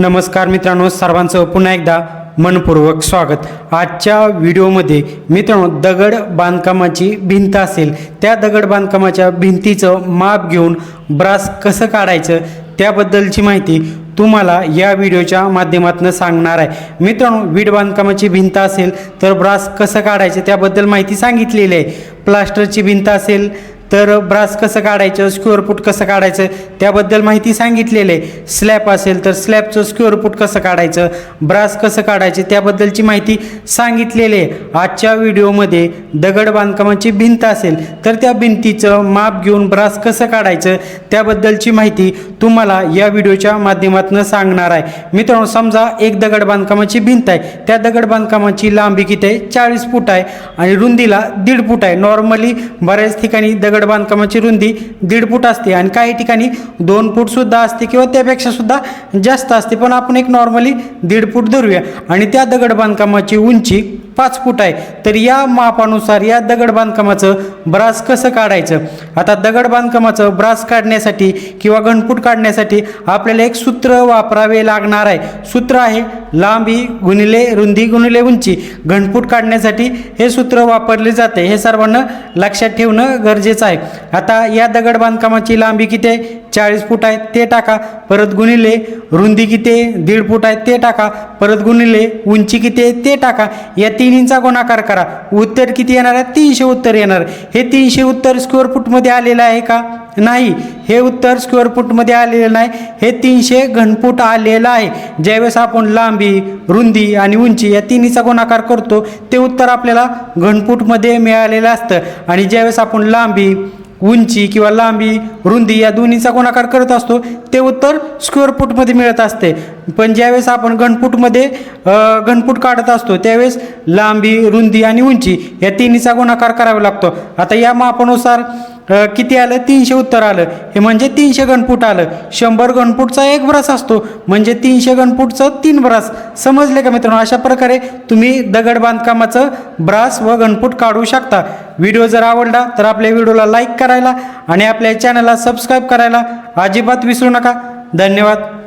नमस्कार मित्रांनो सर्वांचं पुन्हा एकदा मनपूर्वक स्वागत. आजच्या व्हिडिओमध्ये मित्रांनो दगड बांधकामाची भिंत असेल. त्या दगड बांधकामाच्या भिंतीचं माप घेऊन ब्रास कसं काढायचं त्याबद्दलची माहिती तुम्हाला या व्हिडिओच्या माध्यमातून सांगणार आहे. मित्रांनो वीट बांधकामाची भिंत असेल तर ब्रास कसं काढायचं त्याबद्दल माहिती सांगितलेली आहे. प्लास्टरची भिंत असेल तर ब्रास कसं काढायचं स्क्युअर फूट कसं काढायचं त्याबद्दल माहिती सांगितलेली आहे. स्लॅब असेल तर स्लॅबचं स्क्युअर फूट कसं काढायचं ब्रास कसं काढायचे त्याबद्दलची माहिती सांगितलेली आहे. आजच्या व्हिडिओमध्ये दगड बांधकामाची भिंत असेल तर त्या भिंतीचं माप घेऊन ब्रास कसं काढायचं त्याबद्दलची माहिती तुम्हाला या व्हिडिओच्या माध्यमातून सांगणार आहे. मित्रांनो समजा एक दगड बांधकामाची भिंत आहे. त्या दगड बांधकामाची लांबी किती आहे? चाळीस फूट आहे आणि रुंदीला दीड फूट आहे. नॉर्मली बऱ्याच ठिकाणी दगड दगड बांधकामाची रुंदी दीड फूट असते आणि काही ठिकाणी दोन फूट सुद्धा असते किंवा त्यापेक्षा सुद्धा जास्त असते. पण आपण एक नॉर्मली दीड फूट धरूया. आणि त्या दगड बांधकामाची उंची पाच फूट आहे. तर या मापानुसार या दगड बांधकामाचं ब्रास कसं काढायचं? आता दगड बांधकामाचं ब्रास काढण्यासाठी किंवा घनफूट काढण्यासाठी आपल्याला एक सूत्र वापरावे लागणार आहे. सूत्र आहे लांबी गुणिले रुंदी गुणिले उंची घनफूट काढण्यासाठी हे सूत्र वापरले जाते. हे सर्वांना लक्षात ठेवणं गरजेचं आहे. आता या दगड बांधकामाची लांबी किती आहे? चाळीस फूट आहे ते टाका. परत गुणिले रुंदी किती आहे? दीड फूट आहे ते टाका. परत गुणिले उंची किती आहे ते टाका. या तिन्हींचा गुणाकार करा. उत्तर किती येणार आहे? तीनशे उत्तर येणार हे तीनशे उत्तर स्क्वेअर फूटमध्ये आलेलं आहे का? नाही हे उत्तर स्क्वेअर फूटमध्ये आलेलं नाही. हे तीनशे घनफूट आलेलं आहे. ज्यावेळेस आपण लांबी रुंदी आणि उंची या तिन्हीचा गुणाकार करतो ते उत्तर आपल्याला घनफूटमध्ये मिळालेलं असतं. आणि ज्यावेळेस आपण लांबी उंची किंवा लांबी रुंदी या दोन्हीचा गुणाकार करत असतो ते उत्तर स्क्वेअर फूटमध्ये मिळत असते. पण ज्यावेळेस आपण घनफूटमध्ये घनफूट काढत असतो त्यावेळेस लांबी रुंदी आणि उंची या तिन्हीचा गुणाकार करावा लागतो. आता या मापानुसार किती आलं? तीनशे उत्तर आलं. हे म्हणजे तीनशे घनफूट आलं. शंभर घनफूटचा एक ब्रस असतो. म्हणजे तीनशे घनफूटचं तीन ब्रास. समजले का मित्रांनो? अशा प्रकारे तुम्ही दगड बांधकामाचं ब्रास व घनफूट काढू शकता. व्हिडिओ जर आवडला तर आपल्या व्हिडिओला लाईक करायला आणि आपल्या चॅनलला सबस्क्राईब करायला अजिबात विसरू नका. धन्यवाद.